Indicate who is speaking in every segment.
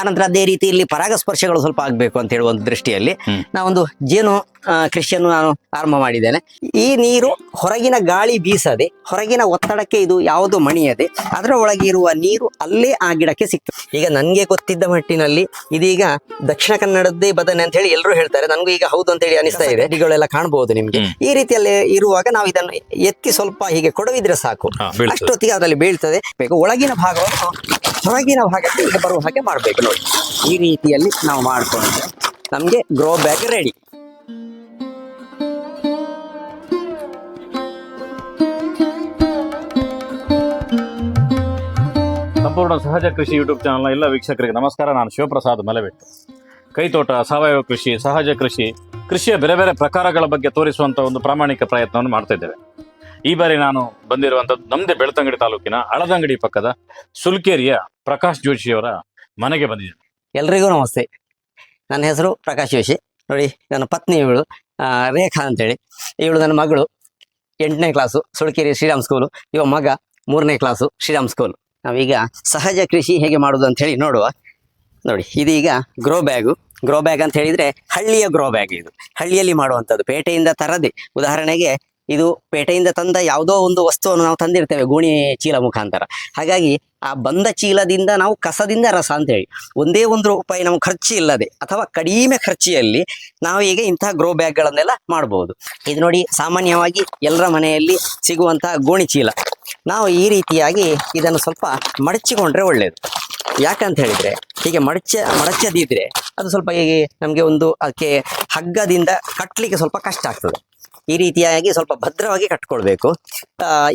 Speaker 1: ಆನಂತರ ಅದೇ ರೀತಿ ಇಲ್ಲಿ ಪರಾಗಸ್ಪರ್ಶಗಳು ಸ್ವಲ್ಪ ಆಗ್ಬೇಕು ಅಂತ ಹೇಳುವ ಒಂದು ದೃಷ್ಟಿಯಲ್ಲಿ. ನಾವೊಂದು ಜೇನು ಕೃಷಿಯನ್ನು ನಾನು ಆರಂಭ ಮಾಡಿದ್ದೇನೆ. ಈ ನೀರು ಹೊರಗಿನ ಗಾಳಿ ಬೀಸದೆ ಹೊರಗಿನ ಒತ್ತಡಕ್ಕೆ ಇದು ಯಾವುದು ಮಣಿಯದೆ ಅದರ ಒಳಗೆ ಇರುವ ನೀರು ಅಲ್ಲೇ ಆ ಗಿಡಕ್ಕೆ ಸಿಗ್ತದೆ. ಈಗ ನನಗೆ ಗೊತ್ತಿದ್ದ ಮಟ್ಟಿನಲ್ಲಿ ಇದೀಗ ದಕ್ಷಿಣ ಕನ್ನಡದ್ದೇ ಬದನೆ ಅಂತ ಹೇಳಿ ಎಲ್ಲರೂ ಹೇಳ್ತಾರೆ. ನನಗೂ ಈಗ ಹೌದು ಅಂತ ಹೇಳಿ ಅನಿಸ್ತಾ ಇದೆ. ಗಿಡಗಳೆಲ್ಲ ಕಾಣಬಹುದು ನಿಮ್ಗೆ? ಈ ರೀತಿಯಲ್ಲಿ ಇರುವಾಗ ನಾವು ಇದನ್ನು ಎತ್ತಿ ಸ್ವಲ್ಪ ಹೀಗೆ ಕೊಡವಿದ್ರೆ ಸಾಕು. ಅಷ್ಟೊತ್ತಿಗೆ ಅದರಲ್ಲಿ ಬೀಳ್ತದೆ. ಬೇಕು ಒಳಗಿನ ಭಾಗವನ್ನು ಹೊರಗಿನ ಭಾಗಕ್ಕೆ ಇಲ್ಲಿ ಬರುವ ಹಾಗೆ ಮಾಡಬೇಕು ನೋಡಿ. ಈ ರೀತಿಯಲ್ಲಿ ನಾವು ಮಾಡ್ಕೊಂಡ್ರೆ ನಮಗೆ ಗ್ರೋ ಬ್ಯಾಗ್ ರೆಡಿ
Speaker 2: ಸಂಪೂರ್ಣ ಸಹಜ ಕೃಷಿ ಯೂಟ್ಯೂಬ್ ಚಾನಲ್ನ ಎಲ್ಲ ವೀಕ್ಷಕರಿಗೆ ನಮಸ್ಕಾರ. ನಾನು ಶಿವಪ್ರಸಾದ್ ಮಲೆಬೆಟ್ಟು. ಕೈತೋಟ, ಸಾವಯವ ಕೃಷಿ, ಸಹಜ ಕೃಷಿ, ಕೃಷಿಯ ಬೇರೆ ಬೇರೆ ಪ್ರಕಾರಗಳ ಬಗ್ಗೆ ತೋರಿಸುವಂಥ ಒಂದು ಪ್ರಾಮಾಣಿಕ ಪ್ರಯತ್ನವನ್ನು ಮಾಡ್ತಾ ಇದ್ದೇವೆ. ಈ ಬಾರಿ ನಾನು ಬಂದಿರುವಂಥದ್ದು ನಮ್ಮದೇ ಬೆಳ್ತಂಗಡಿ ತಾಲೂಕಿನ ಅಳದಂಗಡಿ ಪಕ್ಕದ ಸುಲ್ಕೇರಿಯ ಪ್ರಕಾಶ್ ಜೋಶಿಯವರ ಮನೆಗೆ ಬಂದಿದ್ದೀನಿ.
Speaker 1: ಎಲ್ರಿಗೂ ನಮಸ್ತೆ. ನನ್ನ ಹೆಸರು ಪ್ರಕಾಶ್ ಜೋಶಿ. ನೋಡಿ, ನನ್ನ ಪತ್ನಿ ಇವಳು ರೇಖಾ ಅಂತೇಳಿ. ಇವಳು ನನ್ನ ಮಗಳು. ಎಂಟನೇ ಕ್ಲಾಸು ಸುಳ್ಕೇರಿ ಶ್ರೀರಾಮ್ ಸ್ಕೂಲು ಇವ ಮಗ ಮೂರನೇ ಕ್ಲಾಸು ಶ್ರೀರಾಮ್ ಸ್ಕೂಲ್ ನಾವೀಗ ಸಹಜ ಕೃಷಿ ಹೇಗೆ ಮಾಡೋದು ಅಂತ ಹೇಳಿ ನೋಡುವ. ನೋಡಿ, ಇದೀಗ ಗ್ರೋ ಬ್ಯಾಗು ಗ್ರೋ ಬ್ಯಾಗ್ ಅಂತ ಹೇಳಿದ್ರೆ ಹಳ್ಳಿಯ ಗ್ರೋ ಬ್ಯಾಗ್ ಇದು. ಹಳ್ಳಿಯಲ್ಲಿ ಮಾಡುವಂಥದ್ದು. ಪೇಟೆಯಿಂದ ತರದೆ. ಉದಾಹರಣೆಗೆ ಇದು ಪೇಟೆಯಿಂದ ತಂದ ಯಾವುದೋ ಒಂದು ವಸ್ತುವನ್ನು ನಾವು ತಂದಿರ್ತೇವೆ, ಗೋಣಿ ಚೀಲ ಮುಖಾಂತರ. ಹಾಗಾಗಿ ಆ ಬಂದ ಚೀಲದಿಂದ ನಾವು ಕಸದಿಂದ ರಸ ಅಂತ ಹೇಳಿ ಒಂದೇ ಒಂದು ರೂಪಾಯಿ ನಮ್ಗೆ ಖರ್ಚು ಇಲ್ಲದೆ ಅಥವಾ ಕಡಿಮೆ ಖರ್ಚಿಯಲ್ಲಿ ನಾವು ಈಗ ಇಂತಹ ಗ್ರೋ ಬ್ಯಾಗ್ಗಳನ್ನೆಲ್ಲ ಮಾಡಬಹುದು ಇದು ನೋಡಿ ಸಾಮಾನ್ಯವಾಗಿ ಎಲ್ಲರ ಮನೆಯಲ್ಲಿ ಸಿಗುವಂತಹ ಗೋಣಿ ಚೀಲ. ನಾವು ಈ ರೀತಿಯಾಗಿ ಇದನ್ನು ಸ್ವಲ್ಪ ಮಡಚಿಕೊಂಡ್ರೆ ಒಳ್ಳೆಯದು ಯಾಕಂತ ಹೇಳಿದ್ರೆ, ಹೀಗೆ ಮಡಚ, ಮಡಚದಿದ್ರೆ ಅದು ಸ್ವಲ್ಪ ಹೀಗೆ ನಮಗೆ ಒಂದು ಅದಕ್ಕೆ ಹಗ್ಗದಿಂದ ಕಟ್ಟಲಿಕ್ಕೆ ಸ್ವಲ್ಪ ಕಷ್ಟ ಆಗ್ತದೆ. ಈ ರೀತಿಯಾಗಿ ಸ್ವಲ್ಪ ಭದ್ರವಾಗಿ ಕಟ್ಕೊಳ್ಬೇಕು.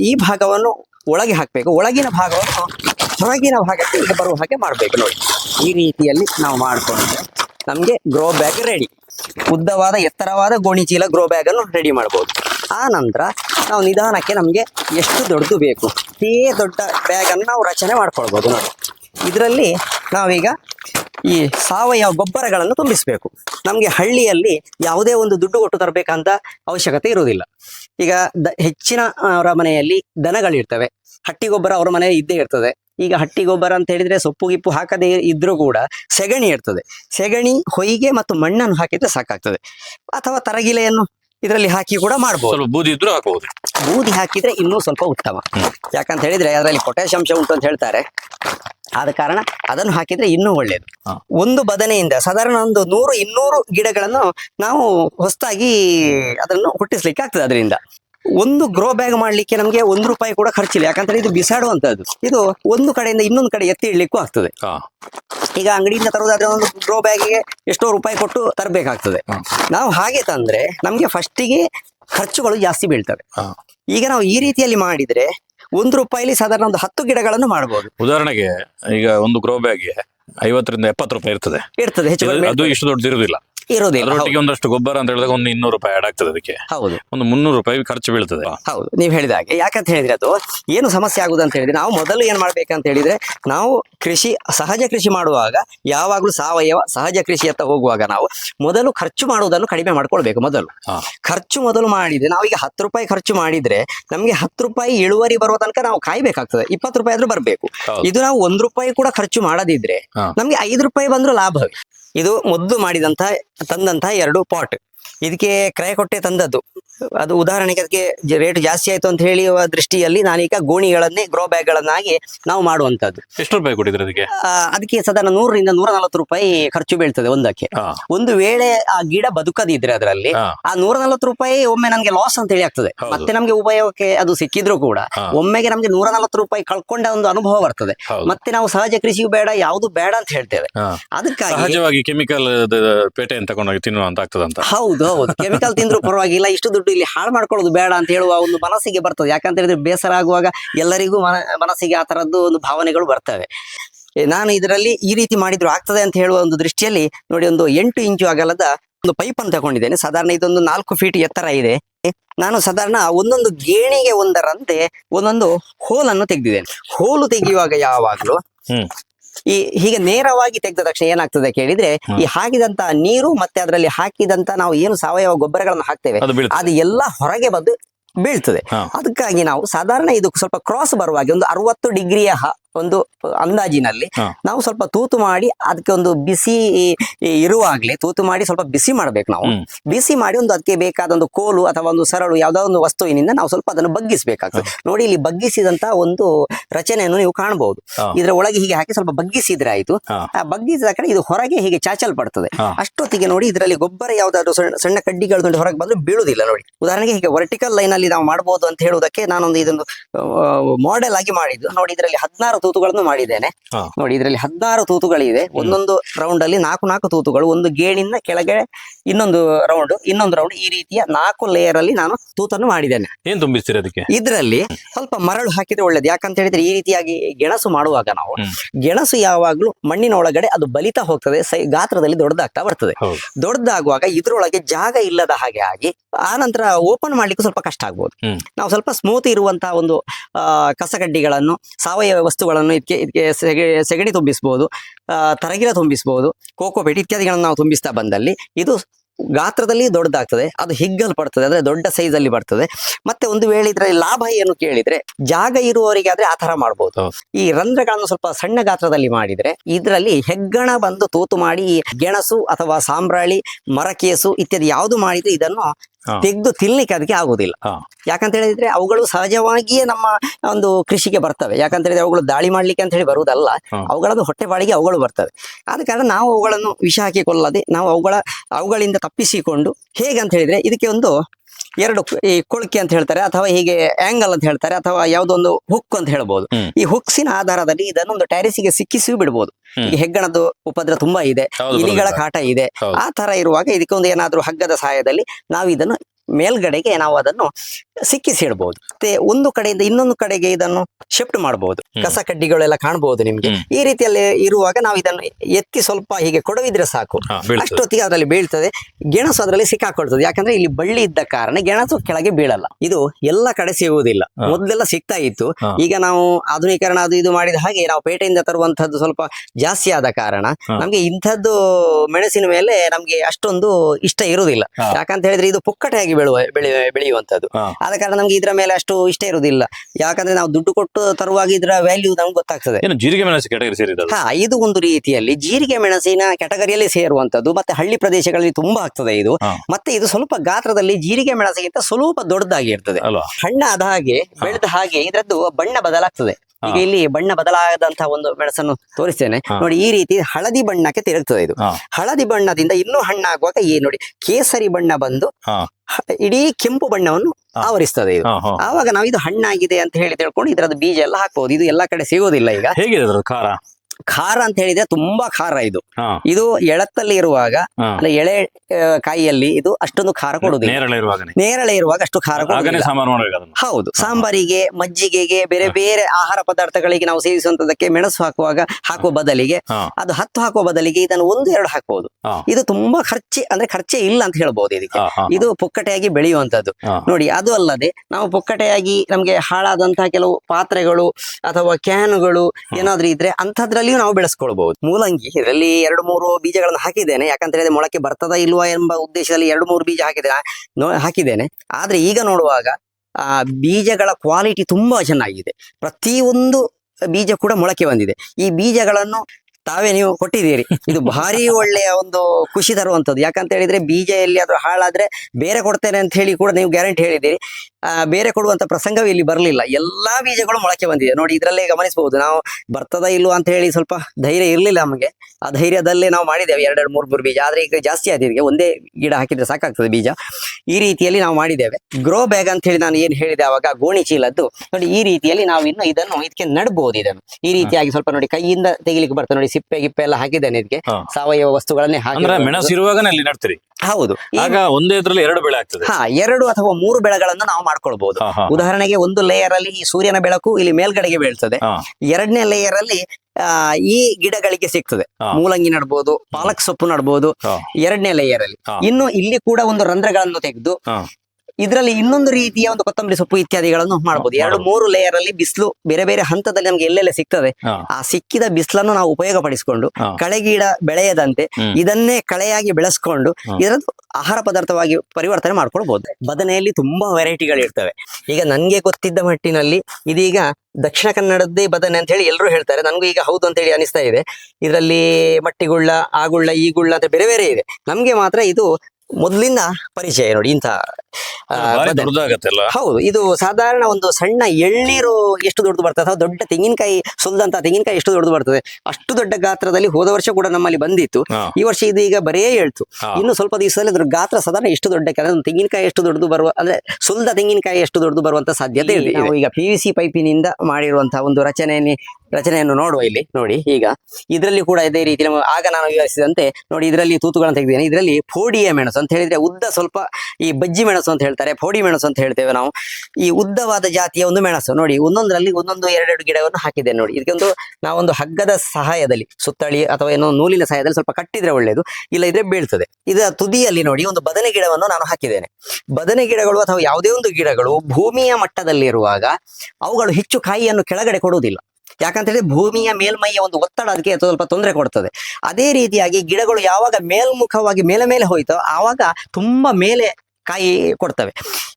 Speaker 1: ಈ ಭಾಗವನ್ನು ಒಳಗೆ ಹಾಕಬೇಕು. ಒಳಗಿನ ಭಾಗವನ್ನು ಹೊರಗಿನ ಭಾಗಕ್ಕೆ ಈಗ ಬರುವ ಹಾಗೆ ಮಾಡಬೇಕು ನೋಡಿ. ಈ ರೀತಿಯಲ್ಲಿ ನಾವು ಮಾಡಿಕೊಂಡ್ರೆ ನಮಗೆ ಗ್ರೋ ಬ್ಯಾಗ್ ರೆಡಿ ಉದ್ದವಾದ, ಎತ್ತರವಾದ ಗೋಣಿ ಚೀಲ ಗ್ರೋ ಬ್ಯಾಗ್ ಅನ್ನು ರೆಡಿ ಮಾಡ್ಬೋದು. ಆ ನಂತರ ನಾವು ನಿಧಾನಕ್ಕೆ ನಮಗೆ ಎಷ್ಟು ದೊಡ್ಡದು ಬೇಕು. ಅದೇ ದೊಡ್ಡ ಬ್ಯಾಗನ್ನು ನಾವು ರಚನೆ ಮಾಡ್ಕೊಳ್ಬೋದು ನೋಡಿ. ಇದರಲ್ಲಿ ನಾವೀಗ ಈ ಸಾವಯವ ಗೊಬ್ಬರಗಳನ್ನು ತುಂಬಿಸಬೇಕು. ನಮಗೆ ಹಳ್ಳಿಯಲ್ಲಿ ಯಾವುದೇ ಒಂದು ದುಡ್ಡು ಕೊಟ್ಟು ತರಬೇಕಂತ ಅವಶ್ಯಕತೆ ಇರುವುದಿಲ್ಲ. ಈಗ ದ ಹೆಚ್ಚಿನ ಅವರ ಮನೆಯಲ್ಲಿ ದನಗಳಿರ್ತವೆ. ಹಟ್ಟಿ ಗೊಬ್ಬರ ಅವರ ಮನೆಯಲ್ಲಿ ಇದ್ದೇ ಇರ್ತದೆ. ಈಗ ಹಟ್ಟಿ ಗೊಬ್ಬರ ಅಂತ ಹೇಳಿದ್ರೆ ಸೊಪ್ಪು ಗಿಪ್ಪು ಹಾಕದೇ ಇದ್ರೂ ಕೂಡ ಸೆಗಣಿ ಇರ್ತದೆ. ಸೆಗಣಿ ಹೊಯ್ಗೆ ಮತ್ತು ಮಣ್ಣನ್ನು ಹಾಕಿದ್ರೆ ಸಾಕಾಗ್ತದೆ. ಅಥವಾ ತರಗಿಲೆಯನ್ನು ಇದರಲ್ಲಿ ಹಾಕಿ ಕೂಡ ಮಾಡ್ಬೋದು.
Speaker 2: ಬೂದಿ ಇದ್ರೂ ಹಾಕಬಹುದು
Speaker 1: ಬೂದಿ ಹಾಕಿದ್ರೆ ಇನ್ನೂ ಸ್ವಲ್ಪ ಉತ್ತಮ. ಯಾಕಂತ ಹೇಳಿದ್ರೆ ಅದರಲ್ಲಿ ಪೊಟ್ಯಾಶ್ ಅಂಶ ಉಂಟು ಅಂತ ಹೇಳ್ತಾರೆ. ಆದ ಕಾರಣ ಅದನ್ನು ಹಾಕಿದ್ರೆ ಇನ್ನೂ ಒಳ್ಳೆಯದು ಒಂದು ಬದನೆಯಿಂದ ಸಾಧಾರಣ ಒಂದು ನೂರು ಇನ್ನೂರು ಗಿಡಗಳನ್ನು ನಾವು ಹೊಸದಾಗಿ ಅದನ್ನು ಹುಟ್ಟಿಸ್ಲಿಕ್ಕೆ ಆಗ್ತದೆ ಅದರಿಂದ. ಒಂದು ಗ್ರೋ ಬ್ಯಾಗ್ ಮಾಡ್ಲಿಕ್ಕೆ ನಮಗೆ ಒಂದು ರೂಪಾಯಿ ಕೂಡ ಖರ್ಚಿಲ್ಲ. ಯಾಕಂದ್ರೆ ಇದು ಬಿಸಾಡುವಂತದ್ದು ಇದು ಒಂದು ಕಡೆಯಿಂದ ಇನ್ನೊಂದು ಕಡೆ ಎತ್ತಿ ಇಡ್ಲಿಕ್ಕೂ ಆಗ್ತದೆ. ಈಗ ಅಂಗಡಿಯಿಂದ ತರುವುದಾದ್ರೆ ಒಂದು ಗ್ರೋ ಬ್ಯಾಗಿಗೆ ಎಷ್ಟೋ ರೂಪಾಯಿ ಕೊಟ್ಟು ತರಬೇಕಾಗ್ತದೆ. ನಾವು ಹಾಗೆ ತಂದ್ರೆ ನಮಗೆ ಫಸ್ಟಿಗೆ ಖರ್ಚುಗಳು ಜಾಸ್ತಿ ಬೀಳ್ತವೆ. ಈಗ ನಾವು ಈ ರೀತಿಯಲ್ಲಿ ಮಾಡಿದ್ರೆ ಒಂದು ರೂಪಾಯಿಲಿ ಸಾಧಾರಣ ಒಂದು ಹತ್ತು ಗಿಡಗಳನ್ನು ಮಾಡಬಹುದು
Speaker 2: ಉದಾಹರಣೆಗೆ ಈಗ ಒಂದು ಗ್ರೋ ಬ್ಯಾಗ್ಗೆ ಐವತ್ತರಿಂದ ಎಪ್ಪತ್ತು ರೂಪಾಯಿ ಇರ್ತದೆ.
Speaker 1: ಇರ್ತದೆ ಹೆಚ್ಚು ಕಡಿಮೆ
Speaker 2: ಅದು ಇಷ್ಟು ದೊಡ್ಡದು
Speaker 1: ಇರೋದಿಲ್ಲ
Speaker 2: ಅದರೊಟ್ಟಿಗೆ ಒಂದಷ್ಟು ಗೊಬ್ಬರ ಅಂತ ಹೇಳಿದಾಗ ಒಂದು ಇನ್ನೂರು ರೂಪಾಯಿ ಆಡ್ ಆಗ್ತದೆ ಅದಕ್ಕೆ.
Speaker 1: ಹೌದು.
Speaker 2: ಒಂದು ಮುನ್ನೂರು ರೂಪಾಯಿ ಖರ್ಚು ಬೀಳ್ತದೆ.
Speaker 1: ಹೌದು. ನೀವು ಹೇಳಿದ ಹಾಗೆ. ಯಾಕಂತ ಹೇಳಿದ್ರೆ ಅದು ಏನು ಸಮಸ್ಯೆ ಆಗುದು ಅಂತ ಹೇಳಿದ್ರೆ ನಾವು ಮೊದಲು ಏನ್ ಮಾಡ್ಬೇಕಂತ ಹೇಳಿದ್ರೆ ನಾವು ಕೃಷಿ ಸಹಜ ಕೃಷಿ ಮಾಡುವಾಗ ಯಾವಾಗಲೂ ಸಾವಯವ ಸಹಜ ಕೃಷಿಯತ್ತ ಹೋಗುವಾಗ ನಾವು ಮೊದಲು ಖರ್ಚು ಮಾಡುವುದನ್ನು ಕಡಿಮೆ ಮಾಡ್ಕೊಳ್ಬೇಕು ಮೊದಲು.
Speaker 2: ಹಾ.
Speaker 1: ಖರ್ಚು ಮೊದಲು ಮಾಡಿದ್ರೆ ನಾವೀಗ ಹತ್ತು ರೂಪಾಯಿ ಖರ್ಚು ಮಾಡಿದ್ರೆ ನಮಗೆ ಹತ್ತು ರೂಪಾಯಿ ಇಳುವರಿ ಬರುವ ತನಕ ನಾವು ಕಾಯ್ಬೇಕಾಗ್ತದೆ. ಇಪ್ಪತ್ತು ರೂಪಾಯಿ ಆದ್ರೂ ಬರಬೇಕು.
Speaker 2: ಹೌದು.
Speaker 1: ಇದು ನಾವು ಒಂದ್ ರೂಪಾಯಿ ಕೂಡ ಖರ್ಚು ಮಾಡದಿದ್ರೆ
Speaker 2: ಹಾ.
Speaker 1: ನಮ್ಗೆ ಐದು ರೂಪಾಯಿ ಬಂದ್ರೂ ಲಾಭವೇ ಇದು ಮುದ್ದು ಮಾಡಿದಂತಹ ತಂದಂತಹ ಎರಡು ಪಾಟ್. ಇದಕ್ಕೆ ಕ್ರಯ ಕೊಟ್ಟೆ ತಂದದ್ದು. ಅದು ಉದಾಹರಣೆಗೆ ಅದಕ್ಕೆ ರೇಟ್ ಜಾಸ್ತಿ ಆಯ್ತು ಅಂತ ಹೇಳಿ ದೃಷ್ಟಿಯಲ್ಲಿ ನಾನೀಗ ಗೋಣಿಗಳನ್ನೇ ಗ್ರೋ ಬ್ಯಾಗ್ ಗಳನ್ನಾಗಿ ನಾವು ಮಾಡುವಂತದ್ದು
Speaker 2: ಎಷ್ಟು ರೂಪಾಯಿ ಕೊಟ್ಟಿದ್ರೆ ಅದಕ್ಕೆ?
Speaker 1: ಅದಕ್ಕೆ ಸಾಧಾರಣ ನೂರರಿಂದ ನೂರ ನಲವತ್ತು ರೂಪಾಯಿ ಖರ್ಚು ಬೀಳ್ತದೆ ಒಂದಕ್ಕೆ. ಒಂದು ವೇಳೆ ಆ ಗಿಡ ಬದುಕದಿದ್ರೆ ಅದರಲ್ಲಿ ಆ ನೂರ ನಲವತ್ತು ರೂಪಾಯಿ ಒಮ್ಮೆ ನಮ್ಗೆ ಲಾಸ್ ಅಂತ ಹೇಳಿ ಆಗ್ತದೆ. ಮತ್ತೆ ನಮ್ಗೆ ಉಪಯೋಗಕ್ಕೆ ಅದು ಸಿಕ್ಕಿದ್ರು ಕೂಡ ಒಮ್ಮೆಗೆ ನಮ್ಗೆ ನೂರ ನಲವತ್ತು ರೂಪಾಯಿ ಕಳ್ಕೊಂಡ ಒಂದು ಅನುಭವ ಬರ್ತದೆ. ಮತ್ತೆ ನಾವು ಸಹಜ ಕೃಷಿಯು ಬೇಡ ಯಾವುದು ಬೇಡ ಅಂತ ಹೇಳ್ತೇವೆ. ಅದಕ್ಕಾಗಿ
Speaker 2: ಸಹಜವಾಗಿ ಕೆಮಿಕಲ್ ಪೇಟೆ ತಗೊಂಡೋಗಿ ತಿನ್ನುವಂತ ಆಗ್ತದಂತ.
Speaker 1: ಹೌದು. ಹೌದು ಹೌದು. ಕೆಮಿಕಲ್ ತಿಂದ್ರು ಪರವಾಗಿಲ್ಲ, ಇಷ್ಟು ದುಡ್ಡು ಇಲ್ಲಿ ಹಾಳು ಮಾಡ್ಕೊಳ್ಳೋದು ಬೇಡ ಅಂತ ಹೇಳುವ ಒಂದು ಮನಸ್ಸಿಗೆ ಬರ್ತದೆ. ಯಾಕಂತ ಹೇಳಿದ್ರೆ ಬೇಸರ ಆಗುವಾಗ ಎಲ್ಲರಿಗೂ ಮನ- ಮನಸ್ಸಿಗೆ ಆ ತರದ್ದು ಒಂದು ಭಾವನೆಗಳು ಬರ್ತವೆ. ನಾನು ಇದರಲ್ಲಿ ಈ ರೀತಿ ಮಾಡಿದ್ರು ಆಗ್ತದೆ ಅಂತ ಹೇಳುವ ಒಂದು ದೃಷ್ಟಿಯಲ್ಲಿ ನೋಡಿ, ಒಂದು ಎಂಟು ಇಂಚು ಅಗಲದ ಒಂದು ಪೈಪ್ ಅನ್ನು ತಗೊಂಡಿದ್ದೇನೆ. ಸಾಧಾರಣ ಇದೊಂದು ನಾಲ್ಕು ಫೀಟ್ ಎತ್ತರ ಇದೆ. ನಾನು ಸಾಧಾರಣ ಒಂದೊಂದು ಗೇಣಿಗೆ ಒಂದರಂತೆ ಒಂದೊಂದು ಹೋಲನ್ನು ತೆಗೆದಿದ್ದೇನೆ. ಹೋಲು ತೆಗೆಯುವಾಗ ಯಾವಾಗ್ಲೂ ಈ ಹೀಗೆ ನೇರವಾಗಿ ತೆಗೆದ ತಕ್ಷಣ ಏನಾಗ್ತದೆ ಕೇಳಿದ್ರೆ ಈ ಹಾಕಿದಂತ ನೀರು ಮತ್ತೆ ಅದರಲ್ಲಿ ಹಾಕಿದಂತ ನಾವು ಏನು ಸಾವಯವ ಗೊಬ್ಬರಗಳನ್ನು ಹಾಕ್ತೇವೆ
Speaker 2: ಅದು
Speaker 1: ಎಲ್ಲ ಹೊರಗೆ ಬಂದು ಬೀಳ್ತದೆ. ಅದಕ್ಕಾಗಿ ನಾವು ಸಾಧಾರಣ ಇದು ಸ್ವಲ್ಪ ಕ್ರಾಸ್ ಬರುವಾಗೆ ಒಂದು ಅರವತ್ತು ಡಿಗ್ರಿಯ ಒಂದು ಅಂದಾಜಿನಲ್ಲಿ ನಾವು ಸ್ವಲ್ಪ ತೂತು ಮಾಡಿ ಅದಕ್ಕೆ ಒಂದು ಬಿಸಿ ಇರುವಾಗ್ಲೇ ತೂತು ಮಾಡಿ ಸ್ವಲ್ಪ ಬಿಸಿ ಮಾಡ್ಬೇಕು ನಾವು. ಬಿಸಿ ಮಾಡಿ ಒಂದು ಅದಕ್ಕೆ ಬೇಕಾದ ಒಂದು ಕೋಲು ಅಥವಾ ಒಂದು ಸರಳು ಯಾವುದೋ ಒಂದು ವಸ್ತುವಿನಿಂದ ನಾವು ಸ್ವಲ್ಪ ಅದನ್ನು ಬಗ್ಗಿಸಬೇಕಾಗ್ತದೆ. ನೋಡಿ ಇಲ್ಲಿ ಬಗ್ಗಿಸಿದಂತ ಒಂದು ರಚನೆಯನ್ನು ನೀವು ಕಾಣಬಹುದು. ಇದ್ರ ಒಳಗೆ ಹೀಗೆ ಹಾಕಿ ಸ್ವಲ್ಪ ಬಗ್ಗಿಸಿದ್ರೆ ಆಯ್ತು. ಆ ಬಗ್ಗಿಸಿದ ಕಡೆ ಇದು ಹೊರಗೆ ಹೀಗೆ ಚಾಚಲ್ಪಡ್ತದೆ. ಅಷ್ಟೊತ್ತಿಗೆ ನೋಡಿ ಇದರಲ್ಲಿ ಗೊಬ್ಬರ ಯಾವ್ದಾದ್ರು ಸಣ್ಣ ಸಣ್ಣ ಕಡ್ಡಿಗಳು ನೋಡಿ ಹೊರಗೆ ಬಂದ್ರೆ ಬೀಳುದಿಲ್ಲ ನೋಡಿ. ಉದಾಹರಣೆಗೆ ಹೀಗೆ ವರ್ಟಿಕಲ್ ಲೈನ್ ಅಲ್ಲಿ ನಾವು ಮಾಡಬಹುದು ಅಂತ ಹೇಳುವುದಕ್ಕೆ ನಾನೊಂದು ಇದೊಂದು ಮಾಡೆಲ್ ಆಗಿ ಮಾಡಿದ್ದು. ನೋಡಿ ಇದರಲ್ಲಿ ಹದಿನಾರು ತೂತುಗಳನ್ನು ಮಾಡಿದ್ದೇನೆ. ನೋಡಿ ಇದರಲ್ಲಿ ಹದಿನಾರು ತೂತುಗಳಿವೆ. ಒಂದೊಂದು ರೌಂಡ್ ಅಲ್ಲಿ ನಾಲ್ಕು ನಾಲ್ಕು ತೂತುಗಳು ಒಂದು ಗೇಣಿನ ಕೆಳಗೆ ಇನ್ನೊಂದು ರೌಂಡ್ ಇನ್ನೊಂದು ರೌಂಡ್ ಈ ರೀತಿಯ ನಾಲ್ಕು ಲೇಯರ್ ಅಲ್ಲಿ ನಾನು ತೂತನ್ನು ಮಾಡಿದ್ದೇನೆ.
Speaker 2: ಏನ್ ತುಂಬಿಸ್ತೀರ ಅದಕ್ಕೆ?
Speaker 1: ಇದರಲ್ಲಿ ಸ್ವಲ್ಪ ಮರಳು ಹಾಕಿದ್ರೆ ಒಳ್ಳೇದು. ಯಾಕಂತ ಹೇಳಿದ್ರೆ ಈ ರೀತಿಯಾಗಿ ಗೆಣಸು ಮಾಡುವಾಗ ನಾವು ಗೆಣಸು ಯಾವಾಗ್ಲೂ ಮಣ್ಣಿನ ಒಳಗಡೆ ಅದು ಬಲಿತಾ ಹೋಗ್ತದೆ ಗಾತ್ರದಲ್ಲಿ ದೊಡ್ಡದಾಗ್ತಾ ಬರ್ತದೆ. ದೊಡ್ಡದಾಗುವಾಗ ಇದ್ರೊಳಗೆ ಜಾಗ ಇಲ್ಲದ ಹಾಗೆ ಆಗಿ ಆ ನಂತರ ಓಪನ್ ಮಾಡ್ಲಿಕ್ಕೆ ಸ್ವಲ್ಪ ಕಷ್ಟ
Speaker 2: ಆಗ್ಬಹುದು
Speaker 1: ನಾವು ಸ್ವಲ್ಪ ಸ್ಮೂತ್ ಇರುವಂತಹ ಒಂದು ಕಸಗಡ್ಡಿಗಳನ್ನು ಕಸಕಡ್ಡಿಗಳನ್ನು ಸಾವಯವ ವಸ್ತುಗಳನ್ನು ಇದಕ್ಕೆ ಇದಕ್ಕೆ ಸೆಗೆ ಸೆಗಣಿ ತುಂಬಿಸ್ಬೋದು ತರಗಿಲ ತರಗಿರ ತುಂಬಿಸ್ಬೋದು ಕೋಕೋಪೇಟ್ ಇತ್ಯಾದಿಗಳನ್ನು ನಾವು ತುಂಬಿಸ್ತಾ ಬಂದಲ್ಲಿ ಇದು ಗಾತ್ರದಲ್ಲಿ ದೊಡ್ಡದಾಗ್ತದೆ ಅದು ಹಿಗ್ಗಲ್ಪಡ್ತದೆ ಅಂದ್ರೆ ದೊಡ್ಡ ಸೈಜ್ ಅಲ್ಲಿ ಬರ್ತದೆ ಮತ್ತೆ ಒಂದು ವೇಳೆ ಇದರಲ್ಲಿ ಲಾಭ ಏನು ಕೇಳಿದ್ರೆ ಜಾಗ ಇರುವವರಿಗೆ ಆದ್ರೆ ಆ ತರ ಮಾಡ್ಬೋದು ಈ ರಂಧ್ರಗಳನ್ನು ಸ್ವಲ್ಪ ಸಣ್ಣ ಗಾತ್ರದಲ್ಲಿ ಮಾಡಿದ್ರೆ ಇದರಲ್ಲಿ ಹೆಗ್ಗಣ ಬಂದು ತೂತು ಮಾಡಿ ಗೆಣಸು ಅಥವಾ ಸಾಂಬ್ರಾಳಿ ಮರಕೇಸು ಇತ್ಯಾದಿ ಯಾವುದು ಮಾಡಿದ್ರೆ ಇದನ್ನು. ತೆಗೆದು ತಿನ್ಲಿಕ್ಕೆ ಅದಕ್ಕೆ ಆಗುದಿಲ್ಲ. ಯಾಕಂತ ಹೇಳಿದ್ರೆ ಅವುಗಳು ಸಹಜವಾಗಿಯೇ ನಮ್ಮ ಒಂದು ಕೃಷಿಗೆ ಬರ್ತವೆ. ಯಾಕಂತ ಹೇಳಿದ್ರೆ ಅವುಗಳು ದಾಳಿ ಮಾಡ್ಲಿಕ್ಕೆ ಅಂತ ಹೇಳಿ ಬರುವುದಲ್ಲ ಅವುಗಳನ್ನು ಹೊಟ್ಟೆ ಬಾಳಿಗೆ ಅವುಗಳು ಬರ್ತವೆ. ಆದ ಕಾರಣ ನಾವು ಅವುಗಳನ್ನು ವಿಷ ಹಾಕಿಕೊಳ್ಳದೆ ನಾವು ಅವುಗಳ ಅವುಗಳಿಂದ ತಪ್ಪಿಸಿಕೊಂಡು ಹೇಗಂತ ಹೇಳಿದ್ರೆ ಇದಕ್ಕೆ ಒಂದು ಎರಡು ಈ ಕೊಳಕೆ ಅಂತ ಹೇಳ್ತಾರೆ ಅಥವಾ ಹೀಗೆ ಆಂಗಲ್ ಅಂತ ಹೇಳ್ತಾರೆ ಅಥವಾ ಯಾವುದೋ ಒಂದು ಹುಕ್ ಅಂತ ಹೇಳ್ಬೋದು. ಈ ಹುಕ್ಸಿನ ಆಧಾರದಲ್ಲಿ ಇದನ್ನು ಒಂದು ಟ್ಯಾರಿಸಿಗೆ ಸಿಕ್ಕಿಸಿ
Speaker 2: ಬಿಡಬಹುದು.
Speaker 1: ಈಗ ಹೆಗ್ಗಣದ್ದು ಉಪದ್ರ ತುಂಬಾ ಇದೆ ಇಲಿಗಳ ಕಾಟ ಇದೆ. ಆ ತರ ಇರುವಾಗ ಇದಕ್ಕೆ ಒಂದು ಏನಾದ್ರೂ ಹಗ್ಗದ ಸಹಾಯದಲ್ಲಿ ನಾವು ಇದನ್ನು ಮೇಲ್ಗಡೆಗೆ ನಾವು ಅದನ್ನು ಸಿಕ್ಕಿಸಿ ಇಡಬಹುದು ಮತ್ತೆ ಒಂದು ಕಡೆಯಿಂದ ಇನ್ನೊಂದು ಕಡೆಗೆ ಇದನ್ನು ಶಿಫ್ಟ್ ಮಾಡಬಹುದು. ಕಸ ಕಡ್ಡಿಗಳೆಲ್ಲ ಕಾಣಬಹುದು ನಿಮ್ಗೆ. ಈ ರೀತಿಯಲ್ಲಿ ಇರುವಾಗ ನಾವು ಇದನ್ನು ಎತ್ತಿ ಸ್ವಲ್ಪ ಹೀಗೆ ಕೊಡವಿದ್ರೆ ಸಾಕು. ಅಷ್ಟೊತ್ತಿಗೆ ಅದರಲ್ಲಿ ಬೀಳ್ತದೆ. ಗೆಣಸು ಅದರಲ್ಲಿ ಸಿಕ್ಕಾಕೊಳ್ತದೆ. ಯಾಕಂದ್ರೆ ಇಲ್ಲಿ ಬಳ್ಳಿ ಇದ್ದ ಕಾರಣ ಗೆಣಸು ಕೆಳಗೆ ಬೀಳಲ್ಲ. ಇದು ಎಲ್ಲ ಕಡೆ ಸಿಗುವುದಿಲ್ಲ. ಮೊದಲೆಲ್ಲ ಸಿಗ್ತಾ ಇತ್ತು. ಈಗ ನಾವು ಆಧುನೀಕರಣ ಅದು ಇದು ಮಾಡಿದ ಹಾಗೆ ನಾವು ಪೇಟೆಯಿಂದ ತರುವಂತದ್ದು ಸ್ವಲ್ಪ ಜಾಸ್ತಿ ಆದ ಕಾರಣ. ನಮ್ಗೆ ಇಂಥದ್ದು ಮೆಣಸಿನ ಮೇಲೆ ನಮ್ಗೆ ಅಷ್ಟೊಂದು ಇಷ್ಟ ಇರುವುದಿಲ್ಲ. ಯಾಕಂತ ಹೇಳಿದ್ರೆ ಇದು ಪುಕ್ಕಟೆಯಾಗಿ ಬೆಳುವ ಬೆಳೆ ಬೆಳೆಯುವಂತದ್ದು. ಆದ ಕಾರಣ ನಮ್ಗೆ ಇದ್ರ ಮೇಲೆ ಅಷ್ಟು ಇಷ್ಟ ಇರುವುದಿಲ್ಲ. ಯಾಕಂದ್ರೆ ನಾವು ದುಡ್ಡು ಕೊಟ್ಟು ತರುವಾಗ ಇದರ ವ್ಯಾಲ್ಯೂ ನಮ್ಗೆ ಗೊತ್ತಾಗ್ತದೆ.
Speaker 2: ಜೀರಿಗೆ ಮೆಣಸು ಕೆಟಗರಿ ಸೇರಿದ
Speaker 1: ಹಾ ಇದು ಒಂದು ರೀತಿಯಲ್ಲಿ ಜೀರಿಗೆ ಮೆಣಸಿನ ಕೆಟಗರಿಯಲ್ಲಿ ಸೇರುವಂತದ್ದು ಮತ್ತೆ ಹಳ್ಳಿ ಪ್ರದೇಶಗಳಲ್ಲಿ ತುಂಬಾ ಆಗ್ತದೆ ಇದು. ಮತ್ತೆ ಇದು ಸ್ವಲ್ಪ ಗಾತ್ರದಲ್ಲಿ ಜೀರಿಗೆ ಮೆಣಸಿಗಿಂತ ಸ್ವಲ್ಪ ದೊಡ್ಡದಾಗಿ ಇರ್ತದೆ.
Speaker 2: ಅಲ್ವಾ?
Speaker 1: ಹಣ್ಣಾದ ಹಾಗೆ ಬೆಳೆದ ಹಾಗೆ ಇದರದ್ದು ಬಣ್ಣ ಬದಲಾಗ್ತದೆ. ಈಗ ಇಲ್ಲಿ ಬಣ್ಣ ಬದಲಾದಂತಹ ಒಂದು ಮೆಣಸನ್ನು ತೋರಿಸ್ತೇನೆ. ನೋಡಿ ಈ ರೀತಿ ಹಳದಿ ಬಣ್ಣಕ್ಕೆ ತಿರುಗ್ತದೆ ಇದು. ಹಳದಿ ಬಣ್ಣದಿಂದ ಇನ್ನೂ ಹಣ್ಣಾಗುವಾಗ ಈ ನೋಡಿ ಕೇಸರಿ ಬಣ್ಣ ಬಂದು. ಇಡೀ ಕೆಂಪು ಬಣ್ಣವನ್ನು. ಆವರಿಸ್ತದೆ ಇದು. ಆವಾಗ ನಾವು ಇದು ಹಣ್ಣಾಗಿದೆ ಅಂತ ಹೇಳಿ ತಿಳ್ಕೊಂಡು ಇದರದ್ದು ಬೀಜ ಎಲ್ಲ ಹಾಕ್ಬಹುದು ಇದು ಎಲ್ಲಾ ಕಡೆ ಸಿಗೋದಿಲ್ಲ ಈಗ.
Speaker 2: ಹೇಗಿದೆ ಖಾರ?
Speaker 1: ಖಾರ ಅಂತ ಹೇಳಿದ್ರೆ ತುಂಬಾ ಖಾರ ಇದು. ಇದು ಎಳತ್ತಲ್ಲಿ ಇರುವಾಗ. ಅಂದ್ರೆ ಎಳೆ ಕಾಯಿಯಲ್ಲಿ ಇದು ಅಷ್ಟೊಂದು ಖಾರ ಕೊಡುವುದಿಲ್ಲ.
Speaker 2: ನೇರಳೆ
Speaker 1: ಇರುವಾಗ ಅಷ್ಟು ಖಾರ ಹೌದು. ಸಾಂಬಾರಿಗೆ ಮಜ್ಜಿಗೆಗೆ ಬೇರೆ ಬೇರೆ ಆಹಾರ ಪದಾರ್ಥಗಳಿಗೆ ನಾವು ಸೇವಿಸುವಂತದಕ್ಕೆ ಮೆಣಸು ಹಾಕುವಾಗ ಹಾಕುವ ಬದಲಿಗೆ ಅದು ಹತ್ತು ಹಾಕುವ ಬದಲಿಗೆ ಇದನ್ನು ಒಂದು ಎರಡು ಹಾಕಬಹುದು ಇದು ತುಂಬಾ ಖರ್ಚೆ ಅಂದ್ರೆ ಖರ್ಚೆ ಇಲ್ಲ ಅಂತ ಹೇಳ್ಬಹುದು ಇದಕ್ಕೆ. ಇದು ಪುಕ್ಕಟೆಯಾಗಿ ಬೆಳೆಯುವಂತದ್ದು ನೋಡಿ ಅದು ಅಲ್ಲದೆ ನಾವು ಪುಕ್ಕಟೆಯಾಗಿ ನಮ್ಗೆ ಹಾಳಾದಂತಹ ಕೆಲವು ಪಾತ್ರೆಗಳು ಅಥವಾ ಕ್ಯಾನುಗಳು ಏನಾದ್ರೂ ಇದ್ರೆ ಅಂಥದ್ರಲ್ಲಿಯೂ ನಾವು ಬೆಳೆಸ್ಕೊಳ್ಬಹುದು ಮೂಲಂಗಿ, ಇದರಲ್ಲಿ ಎರಡು ಮೂರು ಬೀಜಗಳನ್ನು ಹಾಕಿದ್ದೇನೆ. ಯಾಕಂತ ಹೇಳಿದ್ರೆ ಮೊಳಕೆ ಬರ್ತದ ಇಲ್ವಾ ಎಂಬ ಉದ್ದೇಶದಲ್ಲಿ ಎರಡು ಮೂರು ಬೀಜ ಹಾಕಿದೆ ಹಾಕಿದ್ದೇನೆ. ಆದ್ರೆ ಈಗ ನೋಡುವಾಗ, ಆ ಬೀಜಗಳ ಕ್ವಾಲಿಟಿ ತುಂಬಾ ಚೆನ್ನಾಗಿದೆ. ಪ್ರತಿಯೊಂದು ಬೀಜ ಕೂಡ ಮೊಳಕೆ ಬಂದಿದೆ. ಈ ಬೀಜಗಳನ್ನು ತಾವೇ ನೀವು ಕೊಟ್ಟಿದ್ದೀರಿ. ಇದು ಭಾರಿ ಒಳ್ಳೆಯ ಒಂದು ಖುಷಿ ತರುವಂತದ್ದು ಯಾಕಂತ ಹೇಳಿದ್ರೆ ಬೀಜ ಎಲ್ಲಿಯಾದ್ರೂ ಹಾಳಾದ್ರೆ ಬೇರೆ ಕೊಡ್ತೇನೆ ಅಂತ ಹೇಳಿ ಕೂಡ ನೀವು ಗ್ಯಾರಂಟಿ ಹೇಳಿದ್ದೀರಿ. ಬೇರೆ ಕೊಡುವಂತ ಪ್ರಸಂಗವೇ ಇಲ್ಲಿ ಬರಲಿಲ್ಲ. ಎಲ್ಲಾ ಬೀಜಗಳು ಮೊಳಕೆ ಬಂದಿದೆ. ನೋಡಿ, ಇದರಲ್ಲೇ ಗಮನಿಸಬಹುದು. ನಾವು ಬರ್ತದ ಇಲ್ವಾ ಅಂತ ಹೇಳಿ ಸ್ವಲ್ಪ ಧೈರ್ಯ ಇರಲಿಲ್ಲ ನಮಗೆ. ಆ ಧೈರ್ಯದಲ್ಲೇ ನಾವು ಮಾಡಿದ್ದೇವೆ. ಎರಡೆರಡು, ಮೂರು ಮೂರು ಬೀಜ. ಆದ್ರೆ ಈಗ ಜಾಸ್ತಿ ಆದಿರಿಗೆ ಒಂದೇ ಗಿಡ ಹಾಕಿದ್ರೆ ಸಾಕಾಗ್ತದೆ ಬೀಜ. ಈ ರೀತಿಯಲ್ಲಿ ನಾವು ಮಾಡಿದ್ದೇವೆ. ಗ್ರೋ ಬ್ಯಾಗ್ ಅಂತ ಹೇಳಿ ನಾನು ಏನು ಹೇಳಿದೆ ಅವಾಗ, ಗೋಣಿ ಚೀಲದ್ದು. ನೋಡಿ, ಈ ರೀತಿಯಲ್ಲಿ ನಾವು ಇನ್ನು ಇದನ್ನು ಇದಕ್ಕೆ ನಡ್ಬೋದು ಇದನ್ನು. ಈ ರೀತಿಯಾಗಿ ಸ್ವಲ್ಪ ನೋಡಿ ಕೈಯಿಂದ ತೆಗಿಲಿಕ್ಕೆ ಬರ್ತದೆ ನೋಡಿ ಸಿಪ್ಪೆ ಗಿಪ್ಪೆ ಎಲ್ಲ ಹಾಕಿದ್ದೇನೆ ಇದಕ್ಕೆ ಸಾವಯವ ವಸ್ತುಗಳನ್ನೇ
Speaker 2: ಅಂದ್ರೆ
Speaker 1: ಹಾಕಿ
Speaker 2: ಮೆಣಸು ಇರುವಾಗ ಅಲ್ಲಿ ನಡ್ತೀರಿ?
Speaker 1: ಹೌದು.
Speaker 2: ಆಗ ಒಂದೇ ಇದ್ರಲ್ಲಿ ಎರಡು ಬೆಳೆ ಆಗ್ತದೆ.
Speaker 1: ಹಾ ಎರಡು ಅಥವಾ ಮೂರು ಬೆಳೆಗಳನ್ನು ನಾವು ಮಾಡ್ಕೊಳ್ಬಹುದು
Speaker 2: ಹಾ, ಹಾ,
Speaker 1: ಉದಾಹರಣೆಗೆ ಒಂದು ಲೇಯರ್ ಅಲ್ಲಿ ಈ ಸೂರ್ಯನ ಬೆಳಕು ಇಲ್ಲಿ ಮೇಲ್ಗಡೆಗೆ ಬೀಳ್ತದೆ.
Speaker 2: ಹಾ.
Speaker 1: ಎರಡನೇ ಲೇಯರ್ ಅಲ್ಲಿ ಆ, ಈ ಗಿಡಗಳಿಗೆ ಸಿಗ್ತದೆ.
Speaker 2: ಹಾ.
Speaker 1: ಮೂಲಂಗಿ ನಡ್ಬೋದು ಪಾಲಕ್ ಸೊಪ್ಪು ನಡ್ಬೋದು.
Speaker 2: ಹಾ.
Speaker 1: ಎರಡನೇ ಲೇಯರ್ ಅಲ್ಲಿ.
Speaker 2: ಹಾ.
Speaker 1: ಇನ್ನು ಇಲ್ಲಿ ಕೂಡ ಒಂದು ರಂಧ್ರಗಳನ್ನು ತೆಗೆದು
Speaker 2: ಹಾ.
Speaker 1: ಇದರಲ್ಲಿ ಇನ್ನೊಂದು ರೀತಿಯ ಒಂದು ಕೊತ್ತಂಬರಿ ಸೊಪ್ಪು ಇತ್ಯಾದಿಗಳನ್ನು ಮಾಡಬಹುದು ಎರಡು. ಮೂರು ಲೇಯರ್ ಅಲ್ಲಿ ಬಿಸಿಲು ಬೇರೆ ಬೇರೆ ಹಂತದಲ್ಲಿ ನಮ್ಗೆ ಎಲ್ಲೆಲ್ಲ ಸಿಗ್ತದೆ ಆ ಸಿಕ್ಕಿದ ಬಿಸಿಲನ್ನು ನಾವು ಉಪಯೋಗ ಪಡಿಸಿಕೊಂಡು ಕಳೆಗೀಡ ಬೆಳೆಯದಂತೆ ಇದನ್ನೇ ಕಳೆಯಾಗಿ ಬೆಳೆಸ್ಕೊಂಡು. ಇದರದ್ದು ಆಹಾರ ಪದಾರ್ಥವಾಗಿ ಪರಿವರ್ತನೆ ಮಾಡ್ಕೊಳ್ಬಹುದು ಬದನೆಯಲ್ಲಿ ತುಂಬಾ ವೆರೈಟಿಗಳು ಇರ್ತವೆ ಈಗ ನನ್ಗೆ ಗೊತ್ತಿದ್ದ ಮಟ್ಟಿನಲ್ಲಿ ಇದೀಗ ದಕ್ಷಿಣ ಕನ್ನಡದ್ದೇ ಬದನೆ ಅಂತ ಹೇಳಿ ಎಲ್ಲರೂ ಹೇಳ್ತಾರೆ. ನನಗೂ ಈಗ ಹೌದು ಅಂತ ಹೇಳಿ ಅನಿಸ್ತಾ ಇದೆ. ಇದರಲ್ಲಿ ಮಟ್ಟಿಗುಳ್ಳ ಆಗುಳ್ಳ ಈಗುಳ್ಳ ಗುಳ್ಳ ಅಂತ ಬೇರೆ ಬೇರೆ ಇದೆ. ನಮ್ಗೆ ಮಾತ್ರ ಇದು ಮೊದಲಿಂದ ಪರಿಚಯ ನೋಡಿ ಇಂಥ ಹೌದು ಇದು ಸಾಧಾರಣ ಒಂದು ಸಣ್ಣ ಎಳ್ಳೀರು ಎಷ್ಟು ದೊಡ್ಡದು ಬರ್ತದೆ? ಅಥವಾ ದೊಡ್ಡ ತೆಂಗಿನಕಾಯಿ ಸುಲ್ದಂತ ತೆಂಗಿನಕಾಯಿ ಎಷ್ಟು ದೊಡ್ಡದು ಬರ್ತದೆ? ಅಷ್ಟು ದೊಡ್ಡ ಗಾತ್ರದಲ್ಲಿ ಹೋದ ವರ್ಷ ಕೂಡ ನಮ್ಮಲ್ಲಿ ಬಂದಿತ್ತು. ಈ ವರ್ಷ ಇದು ಈಗ ಬರೇ ಹೇಳ್ತು. ಇನ್ನು ಸ್ವಲ್ಪ ದಿವಸದಲ್ಲಿ ಅದ್ರ ಗಾತ್ರ ಸಾಧಾರಣ ಎಷ್ಟು ದೊಡ್ಡ ಕೆಲವೊಂದು ತೆಂಗಿನಕಾಯಿ ಎಷ್ಟು ದೊಡ್ಡದು ಬರುವ ಅಂದ್ರೆ ಸುಲ್ದ ತೆಂಗಿನಕಾಯಿ ಎಷ್ಟು ದೊಡ್ಡದು ಬರುವಂತ ಸಾಧ್ಯತೆ ಇದೆ. ನಾವು ಈಗ ಪಿ ವಿ ಸಿ ಪೈಪಿನಿಂದ ಮಾಡಿರುವಂತಹ ಒಂದು ರಚನೆಯಲ್ಲಿ ರಚನೆಯನ್ನು ನೋಡುವ ಇಲ್ಲಿ ನೋಡಿ ಈಗ. ಇದರಲ್ಲಿ ಕೂಡ ಇದೇ ರೀತಿ ನಮ್ಮ ಆಗ ನಾನು ವಿವರಿಸಿದಂತೆ ನೋಡಿ ಇದರಲ್ಲಿ ತೂತುಗಳನ್ನು ತೆಗೆದಿದ್ದೇನೆ. ಇದರಲ್ಲಿ ಫೋಡಿಯ ಮೆಣಸು ಅಂತ ಹೇಳಿದ್ರೆ ಉದ್ದ ಸ್ವಲ್ಪ ಈ ಬಜ್ಜಿ ಮೆಣಸು ಅಂತ ಹೇಳ್ತಾರೆ ಫೋಡಿ ಮೆಣಸು ಅಂತ ಹೇಳ್ತೇವೆ ನಾವು. ಈ ಉದ್ದವಾದ ಜಾತಿಯ ಒಂದು ಮೆಣಸು, ನೋಡಿ ಒಂದೊಂದರಲ್ಲಿ ಒಂದೊಂದು ಎರಡೆರಡು ಗಿಡವನ್ನು ಹಾಕಿದ್ದೇನೆ ನೋಡಿ. ಇದಕ್ಕೊಂದು ನಾವೊಂದು ಹಗ್ಗದ ಸಹಾಯದಲ್ಲಿ, ಸುತ್ತಳಿ ಅಥವಾ ಏನೋ ನೂಲಿನ ಸಹಾಯದಲ್ಲಿ ಸ್ವಲ್ಪ ಕಟ್ಟಿದ್ರೆ ಒಳ್ಳೆಯದು ಇಲ್ಲ ಇದ್ರೆ ಬೀಳ್ತದೆ. ಇದರ ತುದಿಯಲ್ಲಿ ನೋಡಿ ಒಂದು ಬದನೆ ಗಿಡವನ್ನು ನಾನು ಹಾಕಿದ್ದೇನೆ. ಬದನೆ ಗಿಡಗಳು ಅಥವಾ ಯಾವುದೇ ಒಂದು ಗಿಡಗಳು ಭೂಮಿಯ ಮಟ್ಟದಲ್ಲಿರುವಾಗ ಅವುಗಳು ಹೆಚ್ಚು ಕಾಯಿಯನ್ನು ಕೆಳಗಡೆ ಕೊಡುವುದಿಲ್ಲ. ಯಾಕಂತ ಹೇಳಿದ್ರೆ ಭೂಮಿಯ ಮೇಲ್ಮೈಯ ಒಂದು ಒತ್ತಡ ಅದಕ್ಕೆ ಸ್ವಲ್ಪ ತೊಂದರೆ ಕೊಡ್ತದೆ. ಅದೇ ರೀತಿಯಾಗಿ ಗಿಡಗಳು ಯಾವಾಗ ಮೇಲ್ಮುಖವಾಗಿ, ಮೇಲೆ ಮೇಲೆ ಹೋಯ್ತೋ ಆವಾಗ ತುಂಬಾ ಮೇಲೆ ಕಾಯಿ ಕೊಡ್ತವೆ.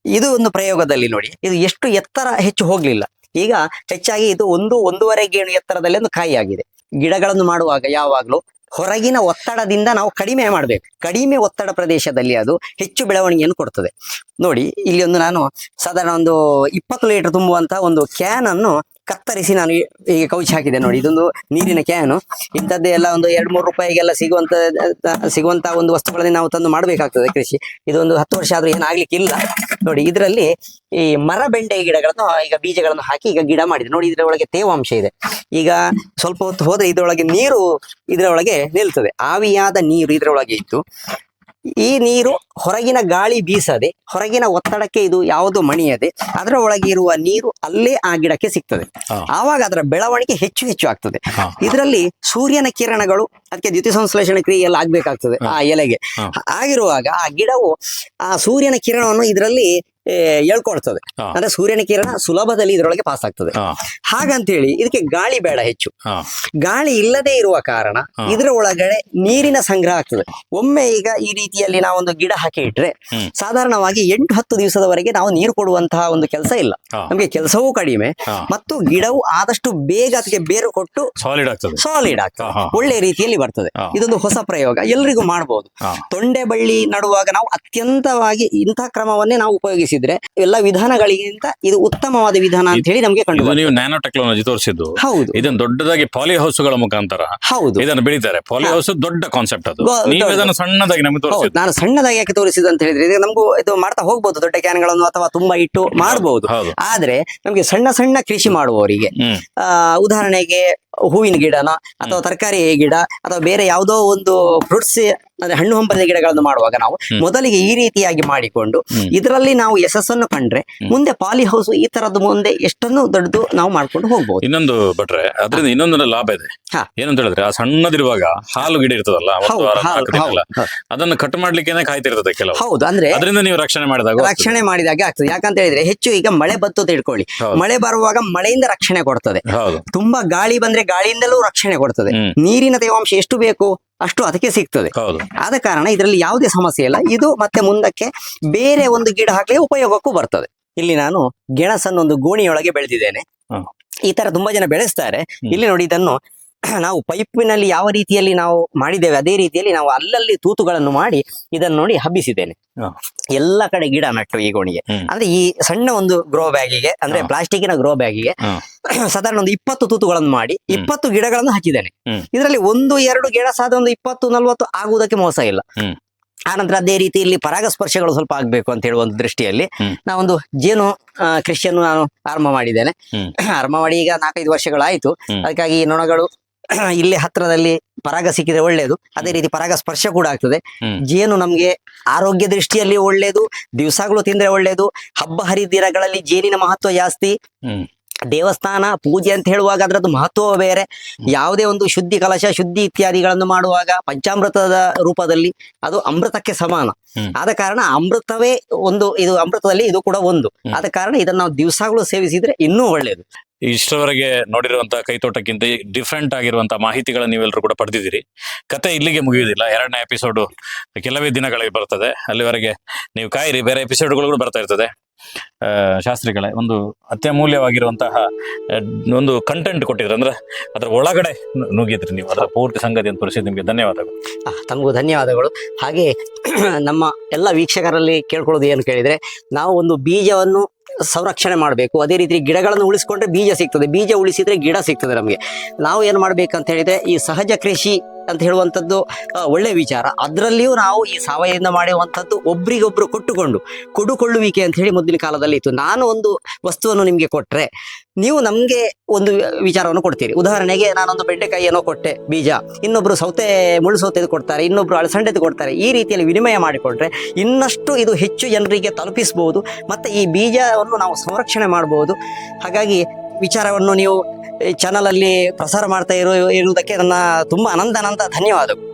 Speaker 1: ಇದು ಒಂದು ಪ್ರಯೋಗದಲ್ಲಿ ನೋಡಿ, ಇದು ಎಷ್ಟು ಎತ್ತರ ಹೆಚ್ಚು ಹೋಗ್ಲಿಲ್ಲ. ಈಗ ಹೆಚ್ಚಾಗಿ ಇದು ಒಂದು ಒಂದೂವರೆ ಗೇಣು ಎತ್ತರದಲ್ಲಿ ಒಂದು ಕಾಯಿ ಆಗಿದೆ. ಗಿಡಗಳನ್ನು ಮಾಡುವಾಗ ಯಾವಾಗಲೂ ಹೊರಗಿನ ಒತ್ತಡದಿಂದ ನಾವು ಕಡಿಮೆ ಮಾಡಬೇಕು. ಕಡಿಮೆ ಒತ್ತಡ ಪ್ರದೇಶದಲ್ಲಿ ಅದು ಹೆಚ್ಚು ಬೆಳವಣಿಗೆಯನ್ನು ಕೊಡ್ತದೆ. ನೋಡಿ, ಇಲ್ಲಿ ಒಂದು ನಾನು ಸಾಧಾರಣ ಒಂದು ಇಪ್ಪತ್ತು ಲೀಟರ್ ತುಂಬುವಂತಹ ಒಂದು ಕ್ಯಾನ್ ಅನ್ನು ಕತ್ತರಿಸಿ ನಾನು ಈಗ ಕೌಚಿ ಹಾಕಿದೆ ನೋಡಿ. ಇದೊಂದು ನೀರಿನ ಕ್ಯಾನು ಇಂಥದ್ದೇ ಎಲ್ಲ ಒಂದು ಎರಡು ಮೂರು ರೂಪಾಯಿಗೆಲ್ಲ ಸಿಗುವಂತ ಸಿಗುವಂತ ಒಂದು ವಸ್ತುಗಳನ್ನೇ ನಾವು ತಂದು ಮಾಡಬೇಕಾಗ್ತದೆ ಕೃಷಿ. ಇದೊಂದು ಹತ್ತು ವರ್ಷ ಆದ್ರೂ ಏನಾಗ್ಲಿಕ್ಕಿಲ್ಲ ನೋಡಿ, ಇದರಲ್ಲಿ ಈ ಮರ ಬೆಂಡೆ ಗಿಡಗಳನ್ನು, ಈಗ ಬೀಜಗಳನ್ನು ಹಾಕಿ ಈಗ ಗಿಡ ಮಾಡಿದೆ. ನೋಡಿ, ಇದರೊಳಗೆ ತೇವಾಂಶ ಇದೆ. ಈಗ ಸ್ವಲ್ಪ ಹೊತ್ತು ಹೋದ್ರೆ ಇದರೊಳಗೆ ನೀರು, ಇದರೊಳಗೆ ನಿಲ್ತದೆ. ಆವಿಯಾದ ನೀರು ಇದರೊಳಗೆ ಇತ್ತು ಈ ನೀರು ಹೊರಗಿನ ಗಾಳಿ ಬೀಸದೆ ಹೊರಗಿನ ಒತ್ತಡಕ್ಕೆ ಇದು ಯಾವುದು ಮಣಿಯದೆ ಅದರ ಒಳಗಿರುವ ಇರುವ ನೀರು ಅಲ್ಲೇ ಆ ಗಿಡಕ್ಕೆ ಸಿಗ್ತದೆ. ಆವಾಗ ಅದರ ಬೆಳವಣಿಗೆ ಹೆಚ್ಚು ಹೆಚ್ಚು ಆಗ್ತದೆ. ಇದರಲ್ಲಿ ಸೂರ್ಯನ ಕಿರಣಗಳು ಅದಕ್ಕೆ ದ್ಯುತಿ ಸಂಶ್ಲೇಷಣೆ ಕ್ರಿಯೆ ಎಲ್ಲ ಆಗ್ಬೇಕಾಗ್ತದೆ ಆ ಎಲೆಗೆ. ಆಗಿರುವಾಗ ಆ ಗಿಡವು ಆ ಸೂರ್ಯನ ಕಿರಣವನ್ನು ಇದರಲ್ಲಿ ಎಳ್ಕೊಳ್ತದೆ
Speaker 2: ಹಾ.
Speaker 1: ಅಂದ್ರೆ ಸೂರ್ಯನ ಕಿರಣ ಸುಲಭದಲ್ಲಿ ಇದರೊಳಗೆ ಪಾಸ್ ಆಗ್ತದೆ.
Speaker 2: ಹಾಗಂತ
Speaker 1: ಹೇಳಿ ಇದಕ್ಕೆ ಗಾಳಿ ಬೇಡ ಹೆಚ್ಚು. ಗಾಳಿ ಇಲ್ಲದೆ ಇರುವ ಕಾರಣ. ಇದರ ಒಳಗಡೆ ನೀರಿನ ಸಂಗ್ರಹ ಆಗ್ತದೆ. ಒಮ್ಮೆ ಈಗ ಈ ರೀತಿಯಲ್ಲಿ ನಾವೊಂದು ಗಿಡ ಹಾಕಿ ಇಟ್ರೆ. ಸಾಧಾರಣವಾಗಿ ಎಂಟು ಹತ್ತು ದಿವಸದವರೆಗೆ ನಾವು ನೀರು ಕೊಡುವಂತಹ ಒಂದು ಕೆಲಸ ಇಲ್ಲ. ನಮಗೆ ಕೆಲಸವೂ ಕಡಿಮೆ ಮತ್ತು ಗಿಡವು ಆದಷ್ಟು ಬೇಗ ಅದಕ್ಕೆ ಬೇರು ಕೊಟ್ಟು
Speaker 2: ಸಾಲಿಡ್ ಆಗ್ತದೆ.
Speaker 1: ಸಾಲಿಡ್ ಆಗ್ತದೆ. ಒಳ್ಳೆ ರೀತಿಯಲ್ಲಿ ಬರ್ತದೆ. ಇದೊಂದು ಹೊಸ ಪ್ರಯೋಗ. ಎಲ್ರಿಗೂ ಮಾಡಬಹುದು. ತೊಂಡೆ ಬಳ್ಳಿ ನಡುವಾಗ ನಾವು ಅತ್ಯಂತವಾಗಿ ಇಂಥ ಕ್ರಮವನ್ನೇ ನಾವು ಉಪಯೋಗಿಸಿದ್ರೆ ಎಲ್ಲ ವಿಧಾನಗಳಿಗಿಂತ ಇದು ಉತ್ತಮವಾದ ವಿಧಾನ ಅಂತ ಹೇಳಿ ನಮಗೆ ಕಂಡು
Speaker 2: ಇದು. ನೀವು ನ್ಯಾನೋ ಟೆಕ್ನಾಲಜಿ ತೋರಿಸಿದ್ದು.
Speaker 1: ಹೌದು.
Speaker 2: ಇದನ್ನು ದೊಡ್ಡದಾಗಿ ಪಾಲಿ ಹೌಸ್ಗಳ ಮುಖಾಂತರ
Speaker 1: ಹೌದು.
Speaker 2: ಇದನ್ನು ಬೆಳಿತಾರೆ. ಪಾಲಿ ಹೌಸ್ ದೊಡ್ಡ ಕಾನ್ಸೆಪ್ಟ್ ಅದು. ನೀವು ಇದನ್ನು ಸಣ್ಣದಾಗಿ ನಮಗೆ ತೋರಿಸಿದ್ದು.
Speaker 1: ನಾನು ಸಣ್ಣದಾಗಿ ಯಾಕೆ ತೋರಿಸಿದ್ದು ಅಂತ ಹೇಳಿದ್ರೆ ಇದು ನಮಗೂ ಇದು ಮಾಡ್ತಾ ಹೋಗ್ಬೋದು. ದೊಡ್ಡ ಕ್ಯಾನ್ಗಳನ್ನು ಅಥವಾ ತುಂಬಾ ಇಟ್ಟು ಮಾಡಬಹುದು
Speaker 2: ಹೌದು.
Speaker 1: ಆದ್ರೆ ನಮಗೆ ಸಣ್ಣ ಸಣ್ಣ ಕೃಷಿ ಮಾಡುವವರಿಗೆ ಉದಾಹರಣೆಗೆ ಹೂವಿನ ಗಿಡನ ಅಥವಾ ತರಕಾರಿ ಗಿಡ ಅಥವಾ ಬೇರೆ ಯಾವುದೋ ಒಂದು ಫ್ರೂಟ್ಸ್ ಅಂದ್ರೆ ಹಣ್ಣು ಹಂಪದ ಗಿಡಗಳನ್ನು ಮಾಡುವಾಗ ನಾವು ಮೊದಲಿಗೆ ಈ ರೀತಿಯಾಗಿ ಮಾಡಿಕೊಂಡು. ಇದರಲ್ಲಿ ನಾವು ಯಶಸ್ಸನ್ನು ಕಂಡ್ರೆ. ಮುಂದೆ ಪಾಲಿ ಹೌಸ್ ಈ ತರದ ಮುಂದೆ ಎಷ್ಟನ್ನು ದೊಡ್ಡದು ನಾವು ಮಾಡ್ಕೊಂಡು ಹೋಗ್ಬೋದು.
Speaker 2: ಇನ್ನೊಂದು ಬಟ್ರೆ ಅದರಿಂದ ಇನ್ನೊಂದು ಲಾಭ ಇದೆ. ಏನಂತ ಹೇಳಿದ್ರೆ ಆ ಸಣ್ಣದಿರುವಾಗ ಹಾಲು ಗಿಡ ಇರ್ತದಲ್ಲ ಅದನ್ನು ಕಟ್ ಮಾಡ್ಲಿಕ್ಕೆ ಕಾಯ್ತಿರ್ತದೆ ಕೆಲವು
Speaker 1: ಹೌದು ಅಂದ್ರೆ
Speaker 2: ಅದರಿಂದ ನೀವು ರಕ್ಷಣೆ ಮಾಡಿದಾಗ
Speaker 1: ರಕ್ಷಣೆ ಮಾಡಿದಾಗ ಆಗ್ತದೆ. ಯಾಕಂತ ಹೇಳಿದ್ರೆ ಹೆಚ್ಚು ಈಗ ಮಳೆ ಬತ್ತು ಅಂತ ಇಟ್ಕೊಳ್ಳಿ ಮಳೆ ಬರುವಾಗ ಮಳೆಯಿಂದ ರಕ್ಷಣೆ ಕೊಡ್ತದೆ.
Speaker 2: ಹೌದು.
Speaker 1: ತುಂಬಾ ಗಾಳಿ ಬಂದ್ರೆ ಗಾಳಿಯಿಂದಲೂ ರಕ್ಷಣೆ ಕೊಡ್ತದೆ. ನೀರಿನ ತೇವಾಂಶ ಎಷ್ಟು ಬೇಕು ಅಷ್ಟು ಅದಕ್ಕೆ ಸಿಗ್ತದೆ. ಆದ ಕಾರಣ ಇದರಲ್ಲಿ ಯಾವುದೇ ಸಮಸ್ಯೆ ಇಲ್ಲ. ಇದು ಮತ್ತೆ ಮುಂದಕ್ಕೆ ಬೇರೆ ಒಂದು ಗಿಡ ಹಾಕಲಿ ಉಪಯೋಗಕ್ಕೂ ಬರ್ತದೆ. ಇಲ್ಲಿ ನಾನು ಗೆಣಸನ್ನು ಒಂದು ಗೋಣಿಯೊಳಗೆ ಬೆಳೆದಿದ್ದೇನೆ. ಈ ತರ ತುಂಬಾ ಜನ ಬೆಳೆಸ್ತಾರೆ. ಇಲ್ಲಿ ನೋಡಿ ಇದನ್ನು ನಾವು ಪೈಪಿನಲ್ಲಿ ಯಾವ ರೀತಿಯಲ್ಲಿ ನಾವು ಮಾಡಿದ್ದೇವೆ ಅದೇ ರೀತಿಯಲ್ಲಿ ನಾವು ಅಲ್ಲಲ್ಲಿ ತೂತುಗಳನ್ನು ಮಾಡಿ ಇದನ್ನು ನೋಡಿ ಹಬ್ಬಿಸಿದ್ದೇನೆ. ಎಲ್ಲ ಕಡೆ ಗಿಡ ನಟ್ಟು ಈ ಗೋಣಿಗೆ ಅಂದ್ರೆ ಈ ಸಣ್ಣ ಒಂದು ಗ್ರೋ ಬ್ಯಾಗಿಗೆ ಅಂದ್ರೆ
Speaker 2: ಪ್ಲಾಸ್ಟಿಕ್ನ
Speaker 1: ಪ್ಲಾಸ್ಟಿಕ್ಕಿನ ಗ್ರೋ ಬ್ಯಾಗಿಗೆ. ಸಾಧಾರಣ ಒಂದು ಇಪ್ಪತ್ತು ತೂತುಗಳನ್ನು ಮಾಡಿ ಇಪ್ಪತ್ತು ಗಿಡಗಳನ್ನು ಹಾಕಿದ್ದೇನೆ. ಇದರಲ್ಲಿ ಒಂದು ಎರಡು ಗಿಡ ಸಾಧ ಒಂದು ಇಪ್ಪತ್ತು ನಲ್ವತ್ತು ಆಗುವುದಕ್ಕೆ ಮೋಸ ಇಲ್ಲ. ಆನಂತರ ಅದೇ ರೀತಿ ಇಲ್ಲಿ ಪರಾಗಸ್ಪರ್ಶಗಳು ಸ್ವಲ್ಪ ಆಗ್ಬೇಕು ಅಂತ ಹೇಳುವ ಒಂದು ದೃಷ್ಟಿಯಲ್ಲಿ. ನಾವೊಂದು ಜೇನು ಕೃಷಿಯನ್ನು ನಾನು ಆರಂಭ ಮಾಡಿದ್ದೇನೆ ಆರಂಭ ಮಾಡಿ ಈಗ ನಾಲ್ಕೈದು ವರ್ಷಗಳಾಯ್ತು. ಅದಕ್ಕಾಗಿ ಈ ನೊಣಗಳು ಇಲ್ಲೇ ಹತ್ರದಲ್ಲಿ ಪರಾಗ ಸಿಕ್ಕಿದ್ರೆ ಒಳ್ಳೇದು. ಅದೇ ರೀತಿ ಪರಾಗ ಸ್ಪರ್ಶ ಕೂಡ ಆಗ್ತದೆ. ಜೇನು ನಮ್ಗೆ ಆರೋಗ್ಯ ದೃಷ್ಟಿಯಲ್ಲಿ ಒಳ್ಳೇದು ದಿವಸಗಳು ತಿಂದ್ರೆ ಒಳ್ಳೇದು ಹಬ್ಬ ಹರಿದಿನಗಳಲ್ಲಿ ಜೇನಿನ ಮಹತ್ವ ಜಾಸ್ತಿ. ದೇವಸ್ಥಾನ ಪೂಜೆ ಅಂತ ಹೇಳುವಾಗ ಅದರದ್ದು ಮಹತ್ವ ಬೇರೆ. ಯಾವುದೇ ಒಂದು ಶುದ್ಧಿ ಕಲಶ ಶುದ್ಧಿ ಇತ್ಯಾದಿಗಳನ್ನು ಮಾಡುವಾಗ ಪಂಚಾಮೃತದ ರೂಪದಲ್ಲಿ ಅದು ಅಮೃತಕ್ಕೆ ಸಮಾನ. ಆದ ಕಾರಣ ಅಮೃತವೇ ಒಂದು ಇದು ಅಮೃತದಲ್ಲಿ ಇದು ಕೂಡ ಒಂದು. ಆದ ಕಾರಣ ಇದನ್ನು ನಾವು ದಿವಸಗಳು ಸೇವಿಸಿದ್ರೆ ಇನ್ನೂ ಒಳ್ಳೆಯದು
Speaker 2: ಇಷ್ಟರವರೆಗೆ ನೋಡಿರುವಂತಹ ಕೈತೋಟಕ್ಕಿಂತ ಡಿಫ್ರೆಂಟ್ ಆಗಿರುವಂತಹ ಮಾಹಿತಿಗಳನ್ನು ನೀವೆಲ್ಲರೂ ಕೂಡ ಪಡೆದಿದ್ದೀರಿ. ಕತೆ ಇಲ್ಲಿಗೆ ಮುಗಿಯುವುದಿಲ್ಲ. ಎರಡನೇ ಎಪಿಸೋಡು ಕೆಲವೇ ದಿನಗಳಿಗೆ ಬರ್ತದೆ. ಅಲ್ಲಿವರೆಗೆ ನೀವು ಕಾಯಿರಿ, ಬೇರೆ ಎಪಿಸೋಡ್ಗಳು ಕೂಡ ಬರ್ತಾ ಇರ್ತದೆ. ಶಾಸ್ತ್ರಿಗಳೇ, ಒಂದು ಅತ್ಯಮೂಲ್ಯವಾಗಿರುವಂತಹ ಒಂದು ಕಂಟೆಂಟ್ ಕೊಟ್ಟಿದ್ರು ಅಂದ್ರೆ ಅದರ ಒಳಗಡೆ ನುಗ್ಗಿದ್ರಿ ನೀವು. ಅದರ ಪೂರ್ತಿ ಸಂಗತಿಯನ್ನು ತೋರಿಸಿದ ನಿಮಗೆ ಧನ್ಯವಾದಗಳು.
Speaker 1: ತಮಗೂ ಧನ್ಯವಾದಗಳು. ಹಾಗೆ ನಮ್ಮ ಎಲ್ಲ ವೀಕ್ಷಕರಲ್ಲಿ ಕೇಳ್ಕೊಳ್ಳೋದು ಏನು ಕೇಳಿದರೆ, ನಾವು ಒಂದು ಬೀಜವನ್ನು ಸಂರಕ್ಷಣೆ ಮಾಡಬೇಕು. ಅದೇ ರೀತಿ ಗಿಡಗಳನ್ನು ಉಳಿಸ್ಕೊಂಡ್ರೆ ಬೀಜ ಸಿಗ್ತದೆ. ಬೀಜ ಉಳಿಸಿದ್ರೆ ಗಿಡ ಸಿಗ್ತದೆ ನಮಗೆ. ನಾವು ಏನು ಮಾಡಬೇಕಂತ ಹೇಳಿದರೆ ಈ ಸಹಜ ಕೃಷಿ ಅಂತ ಹೇಳುವಂಥದ್ದು ಒಳ್ಳೆ ವಿಚಾರ. ಅದರಲ್ಲಿಯೂ ನಾವು ಈ ಸಾವಯವದಿಂದ ಮಾಡುವಂಥದ್ದು ಒಬ್ರಿಗೊಬ್ರು ಕೊಟ್ಟುಕೊಂಡು, ಕೊಡುಕೊಳ್ಳುವಿಕೆ ಅಂತ ಹೇಳಿ ಮೊದಲಿನ ಕಾಲದಲ್ಲಿ ಇತ್ತು. ನಾನು ಒಂದು ವಸ್ತುವನ್ನು ನಿಮಗೆ ಕೊಟ್ಟರೆ ನೀವು ನಮಗೆ ಒಂದು ವಿಚಾರವನ್ನು ಕೊಡ್ತೀರಿ. ಉದಾಹರಣೆಗೆ, ನಾನೊಂದು ಬೆಂಡೆಕಾಯಿಯನ್ನು ಕೊಟ್ಟೆ, ಬೀಜ. ಇನ್ನೊಬ್ರು ಸೌತೆ, ಮುಳ್ಳು ಸೌತೆದು ಕೊಡ್ತಾರೆ, ಇನ್ನೊಬ್ರು ಅಳಸಂಡೆದು ಕೊಡ್ತಾರೆ. ಈ ರೀತಿಯಲ್ಲಿ ವಿನಿಮಯ ಮಾಡಿಕೊಂಡ್ರೆ, ಇನ್ನಷ್ಟು ಇದು ಹೆಚ್ಚು ಜನರಿಗೆ ತಲುಪಿಸಬಹುದು ಮತ್ತು ಈ ಬೀಜವನ್ನು ನಾವು ಸಂರಕ್ಷಣೆ ಮಾಡಬಹುದು ಹಾಗಾಗಿ ವಿಚಾರವನ್ನು ನೀವು ಚಾನಲಲ್ಲಿ ಪ್ರಸಾರ ಮಾಡ್ತಾ ಇರೋ ಇರುವುದಕ್ಕೆ ನನ್ನ ತುಂಬ ಅನಂತ ಅನಂತ ಧನ್ಯವಾದಗಳು.